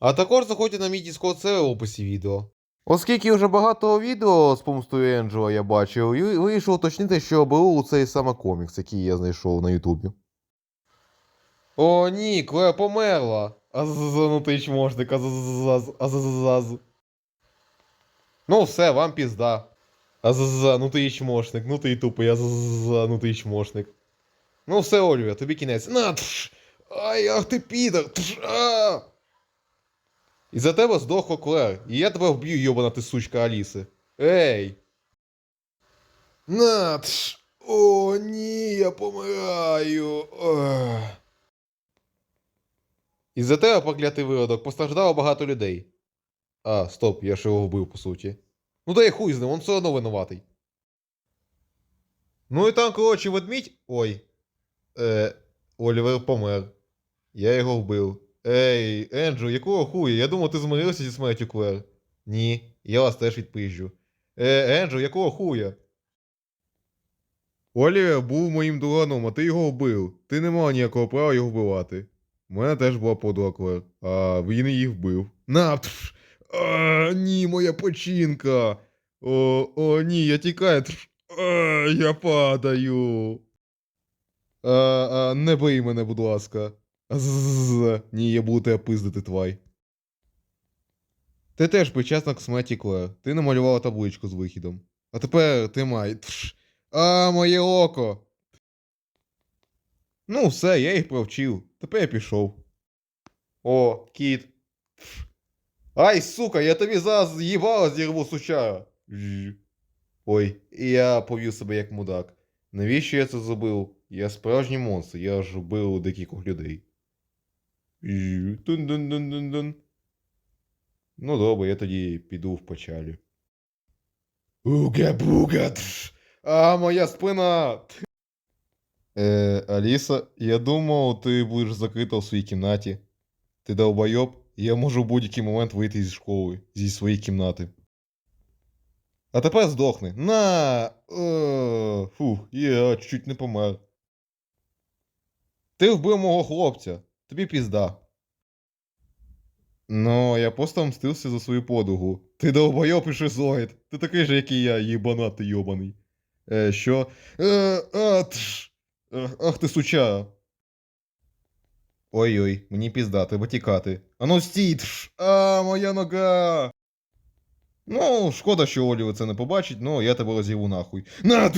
А також заходьте на мій Discord сервер в описі відео. Оскільки вже багато відео з помстою Енджела я бачив, і вирішив уточнити, що беру цей саме комікс, який я знайшов на Ютубі. О, ні, Клея померла. Азанутий чмошник, азазаз, азазаз. Ну все, вам пізда. Азаза, ну ти чмошник, ну ти тупий, азаза, ну ти чмошник. Ну все, Олівер, тобі кінець. На, тш! Ай, ах ти підар! Тш, а! І за тебе здохла Клер, і я тебе вб'ю, йобана ти сучка Аліси. Ей! На, тш! О, ні, я помираю. Ах. І за тебе, проклятий виродок, постраждало багато людей. А, стоп, я ж його вбив, по суті. Ну да я хуй з ним, он все одно винуватий. Ну і там, коротше, ведмідь. Ой. Е, Олівер помер. Я його вбив. Ей, Енджу, якого хуя? Я думав, ти змирився зі смертю Клер. Ні, я вас теж відпизжу. Е, Енджу, якого хуя? Олівер був моїм дураном, а ти його вбив. Ти не мав ніякого права його вбивати. У мене теж була подруга Клер, а він її вбив. На, пш, а, ні, моя починка. О, о, ні, я тікаю. Тш, а, я падаю. А, а, не бий мене, будь ласка. З, ні, я буду тебе пиздити, твай. Ти теж причасна к смерті. Ти намалювала табличку з вихідом. А тепер ти май. А, моє око. Ну, все, я їх провчив. Тепер я пішов. О, кіт. Ай, сука, я тобі зараз їбало зірву сучара. Ой, і я повів себе як мудак. Навіщо я це зробив? Я справжній монстр, я ж вбив декількох людей. Тун-дун-дун-дун-дун. Ну добре, я тоді піду в печалі. Уга-буга! А, моя спина! Е, Аліса, я думав, ти будеш закрита в своїй кімнаті. Ти долбойоб, я можу в будь-який момент вийти зі школи, зі своєї кімнати. А тепер здохни. На! Е, фух, я чуть не помер. Ти вбив мого хлопця. Тобі пізда. Ну, я просто мстився за свою подругу. Ти долбойоб і шизоїд. Ти такий же, як і я, їбанатий йобаний. Е, що? Е, а, тш. Е, Ах ти сучара. Ой-ой, мені пізда, треба тікати. Ану стій! тш. А, моя нога! Ну, шкода, що Олівер це не побачить, ну я тебе розірву нахуй. На!